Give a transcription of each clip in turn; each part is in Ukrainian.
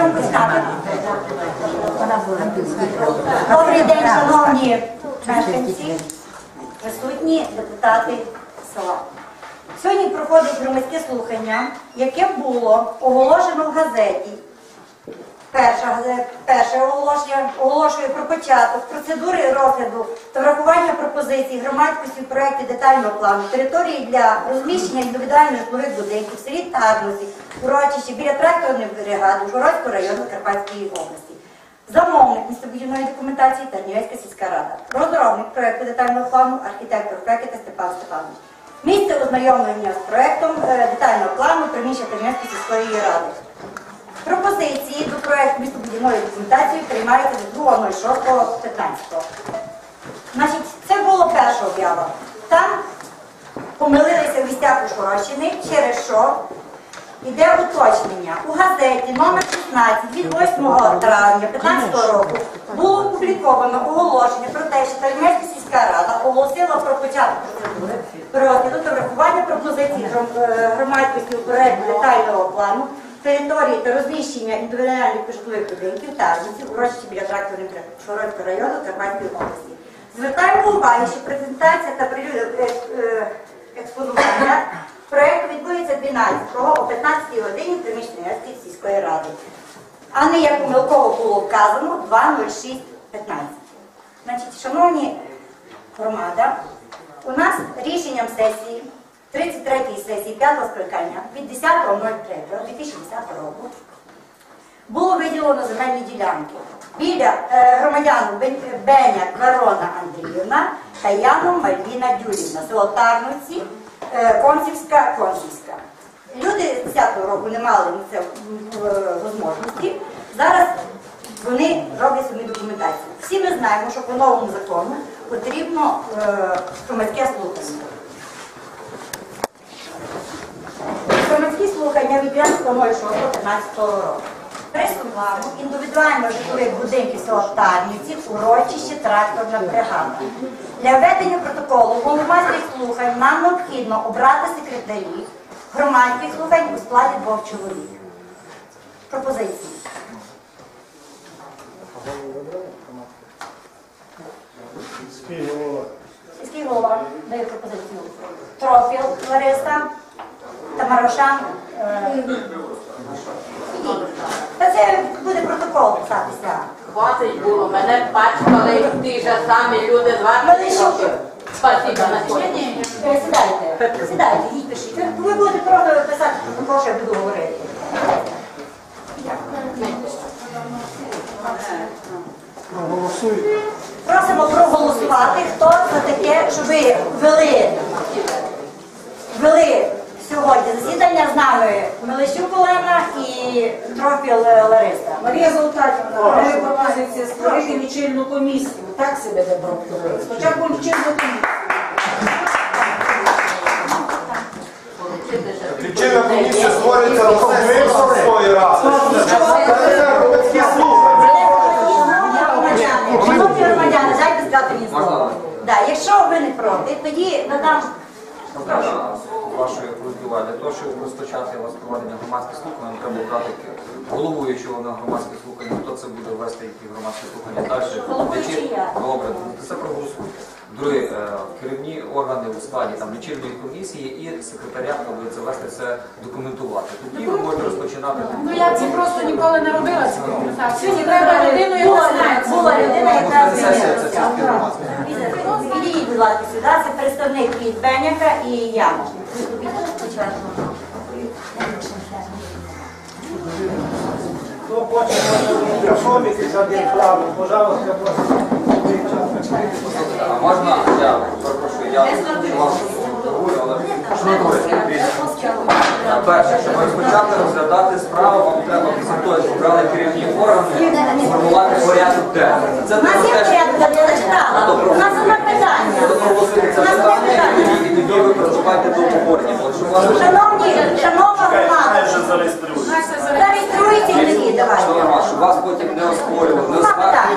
Можемо починати. Добрий день, шановні мешканці, присутні депутати села. Сьогодні проходить громадське слухання, яке було оголошено в газеті. Перше, оголошення оголошує про початок процедури розгляду та врахування пропозицій громадськості в детального плану території для розміщення індивідуальних житлових будинків в селі Тарнусі, урочищі біля тракторної бригади Ужгородського району Карпатської області. Замовник містобудівної документації Тарнівецька сільська рада. Розробник проєкту детального плану архітектор Фекета Степан Степанович. Місце ознайомлення з проєктом е, детального плану приміщення Тарнівецької сільської ради. Пропозиції до проєкту містобудівної документації приймаються до 2.06.15. Значить, це було перша об'ява. Там помилилися в місцях Ужгородщини, через що йде уточнення. У газеті номер 16 від 8 травня 2015 року було опубліковано оголошення про те, що Тарнецька сільська рада оголосила про початок процедури розгляду та врахування пропозицій е, громадськості у проєкті детального плану території та розміщення індивідуальних житлових будинків та у урочищі біля тракторних Шородського району Карпатської області. Звертаємо увагу, що презентація та е, е, експонування проєкту відбудеться 12-го о 15-й годині в приміщенні сільської ради. А не як помилково було вказано 2.06.15. Значить, шановні громада, у нас рішенням сесії 33-ї сесії 5-го скликання від 10.03.2010 року було виділено земельні ділянки біля е, громадян Беня Кверона Андріївна та Яну Мальвіна Дюрівна, село Тарновці, е, Консівська, Консівська. Люди з 10-го року не мали це е, можливості. Зараз вони роблять собі документацію. Всі ми знаємо, що по новому закону потрібно громадське слухання. Громадські слухання від 15 року. Присувamo індивідуально житлових будинків села Тарнівці, урочище тракторна бригада. Для ведення протоколу громадських слухань нам необхідно обрати секретарів громадських слухань у складі двох чоловік. Пропозиції. Сільський голова. Сільський голова дає пропозицію. Трофіл Лариса, Тамарошан. е. Та це буде протокол писатися. Хватить було, мене пачкали ті ж самі люди 20 Малищук. років. Спасибо на сьогодні. Сідайте, сідайте, їдь пишіть. Ви будете просто писати протокол, що я буду говорити. Просимо проголосувати, хто за таке, щоб ви вели, вели сьогодні засідання з нами Мелищук Олена і Трофіл Лариса. Марія Золотатівна, має пропозиція створити лічильну комісію. Так себе добре. Спочатку лічильну комісію. Лічильна комісія створюється на сільської ради. Це громадські. Шановні громадяни, дайте сказати мені слово. Якщо ви не проти, тоді надам. Вашої просьби для того, щоб розпочати вас проведення громадських слухань, нам треба обрати головуючого на громадське слухання. Хто це буде вести які громадські слухання далі? Головуючий я. Добре, це проголосуйте. Друге, е, керівні органи у складі там лічильної комісії і секретаріат буде це вести це документувати. Тоді ви можете розпочинати. Ну я ці просто ніколи не робила документації. Треба людину, яка знає. була людина, яка Це ласка, сюди. Це представник від Беняка і Яма. Хто хоче, може з одним планом. Пожалуйста, А можна я перепрошую, я говорю, але? Перше, щоб розпочати розглядати справу, вам треба після того, обрали керівні органи, сформувати порядок денний. Це У нас треба Шановні, шановна громада, зареєструйте мені, давайте. Щоб вас потім не оспорювали,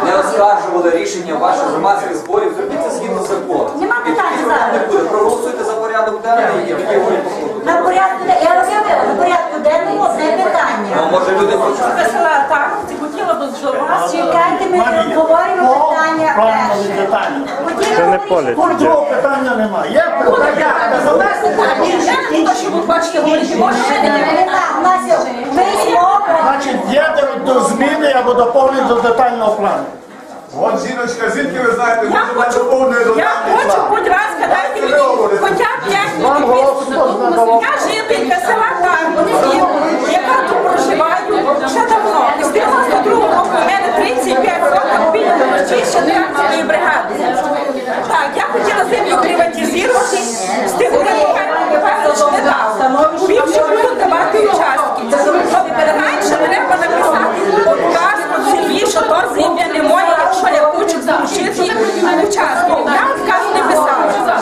не оскаржували рішення ваших громадських зборів, зробіть це згідно закону. Нема питань зараз. проголосуйте за порядок денного, і тоді ви послухайте. На порядку, де- я роз'явила, на порядку денного одне питання. А може люди хочуть? Так, ти хотіла б до вас. Чекайте, ми не обговорюємо поле. Другого питання немає. Є питання? Так, у нас є письмо Значить, є до, до зміни або доповнення до детального плану. От жіночка, звідки ви знаєте, Я що хочу, доповнює до я хочу, будь ласка, дайте мені хоча б 5 Вам голос хто надавав? Я жителька села Карбонів, яка тут проживаю ще давно. З 92 року у мене 35 років біля ще 13 бригади. Так, я хотіла землю приватизувати, з тих Михайло Михайлович не дав. Він що будуть давати участки. Раніше треба написати отказ по землі, що то земля не моя, якщо я хочу залишити участок. Я отказ не писала.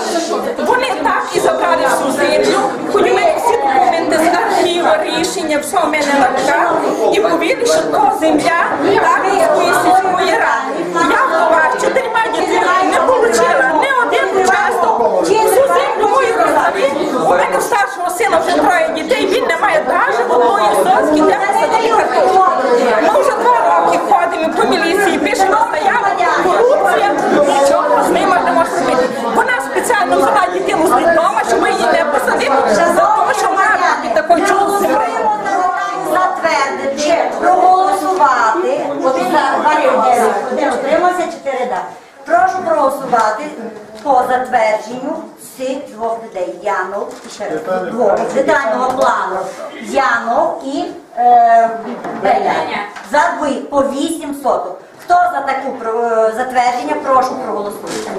Вони так і забрали всю землю, хоч у мене всі документи з архіву, рішення, все в мене на руках, і повірили, що то земля Дарницької сільської ради. Я вдова з чотирма дітьми не отримала ні один участок. Всю землю мою роздали. У мене старшого сина вже троє дітей, він не має навіть одної соски, де картошку. Ми вже два роки ходимо по міліції, пишемо заяву, корупція, нічого з ними не може робити. Вона спеціально взяла дитину з дому, щоб її не посадити, тому що вона під такою землею. затвердити, проголосувати. От за 29, один утримався, 4 да. Прошу проголосувати по затвердженню цих двох людей. Янов і ще раз, двох детального плану. Янов і е, Беля. За дві по 8 соток. Хто за таку про- е, затвердження, прошу проголосувати.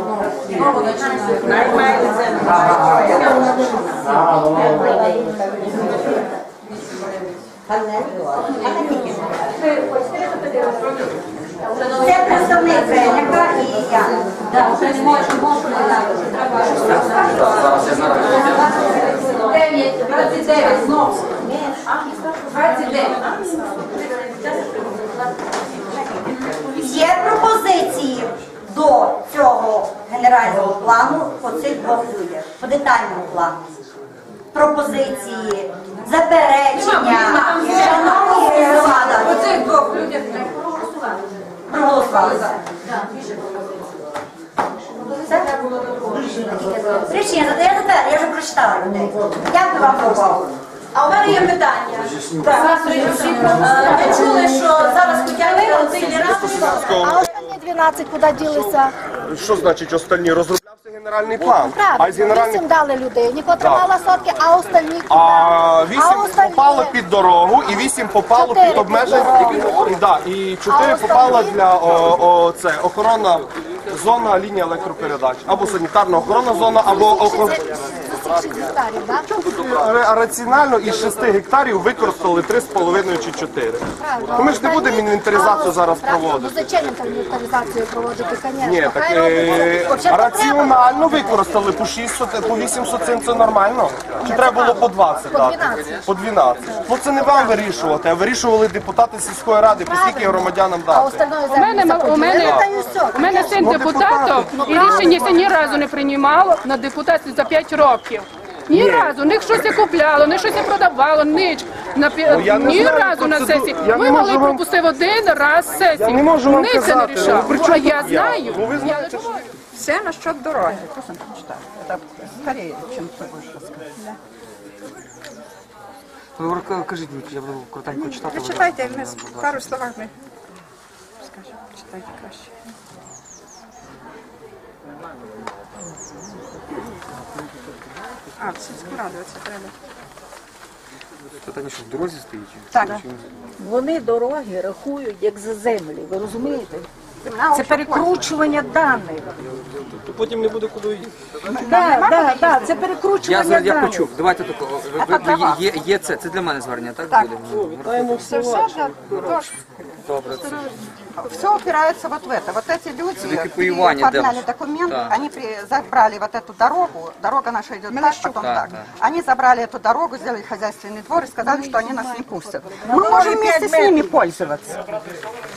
Це представник Феняка і Яна. Зараз я знаю. 9, 29, знову. 29. Є пропозиції до цього генерального плану по цих двох людях, по детальному плану. Пропозиції, заперечення, шановні громада, Оцих двох людях не проголосували за. Рішення, я тепер, я вже прочитала людей. Дякую вам за увагу. А у мене є питання. Так. Е, Ми чули, що зараз хотять цей А останні 12 куди ділися? Що значить останні? це генеральний план. Правильно. А з генеральних... Вісім дали людині, котра Так. мала сотки, а остальні? А вісім остальні- попало під дорогу, і вісім попало Чотири під під обмеження. І, чотири А попало для о, о, це охорона зона лінії електропередач, або санітарна охорона зона, або охорона. 26 гектарів, так? Раціонально із 6 гектарів використали 3,5 чи 4. Ну, ми ж не будемо інвентаризацію зараз проводити. Ну зачем там інвентаризацію проводити, звісно. Ні, так е, раціонально використали по 6 соти- по 8 социн це нормально? Чи треба було по 20 По 12. По 12. Ну це не вам вирішувати, а вирішували депутати сільської ради, по скільки громадянам А дати. остальное У мене ма- у мене син ну, депутатом, і рішення це ні разу не приймало на депутатів за 5 років. Ні разу, ні щось я купляло, ні щось я продавало, ніч. На пі- Ну, я не ні знаю разу на процеду- сесії. я не можу вам- пропустив один раз сесію. Я не можу вам Ні, це не казати, рішав. ну, при чому А я тут я? знаю. Ну, ви Я знаєте, не. Все насчет дороги. Скорее, чем ты будешь. Ви кажіть, я буду коротенько читати. Прочитайте, ми з пару словами скажемо. Читайте краще. А, в сільську раду це треба. Питання, що в дорозі стоїть? Так. Вони дороги рахують як за землі, ви розумієте? Це перекручування даних. То потім не буде куди їхати. Да, да, да, це Я, перекручування за- я даних. почув. Давайте тако. Ви- ви- ви- Є, є це. Це для мене звернення, так, Так. буде? Це все для тож, Добре. Це все упирается вот в это. Вот эти люди Все-таки понимание, оформляли да. документы, Да. они при, забрали вот эту дорогу, дорога наша идет так, потом Да, так. да. Они забрали эту дорогу, сделали хозяйственный двор и сказали, что они нас не пустят. Мы можем вместе с ними пользоваться.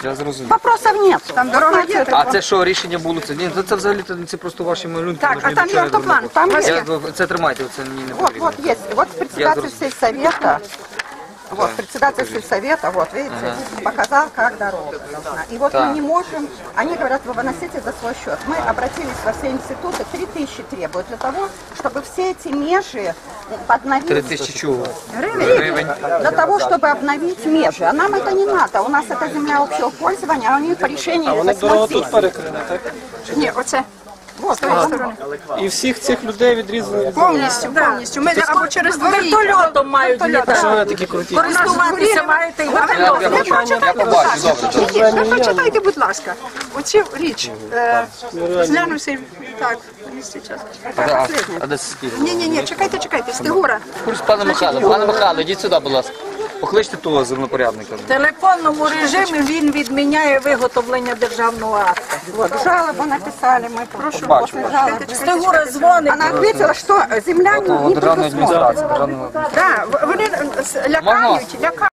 Я зрозумів. Вопросов нет. Там дорога есть. А це що рішення було? Це ні, це взагалі це просто ваші малюнки. Так, ми ж а ні там до чого є не автоплан, робимо. там Я- є. Це тримайте, це мені не Вот, потрібно. вот есть. Вот председатель зрозумів. сельсовета Вот, председатель сельсовета, вот, видите, показал, как дорога должна. И вот мы не можем, они говорят, вы выносите за свой счет. Мы обратились во все институты, 3 тысячи требуют для того, чтобы все эти межи подновить. 3 тысячи чего? Гривен. Для того, чтобы обновить межи. А нам это не надо. У нас это земля общего пользования, а у них решение а дорогу тут перекрили, так? Ні, оце. І всіх цих людей відрізали. Повністю, повністю. Ми або через. Вертольотом мають Що літати. такі круті? Користуватися маєте і вертольотом. Я побачу, добре. Ви прочитайте, будь ласка, оцю річ. Е, Зглянувся, так, зараз. А де? Ні, ні, ні, чекайте, чекайте, Стегура. Курс пане Михайло, пане Михайло, йдіть сюди, будь ласка. Покличте того землепорядника. В телефонному режимі він відміняє виготовлення державного акту. Вот, жалобу написали, мы прошу после жалобы. Стегура дзвонить. Она ответила, что земля не Державної предусмотрена. адміністрації, державного Да, вони лякають, лякають.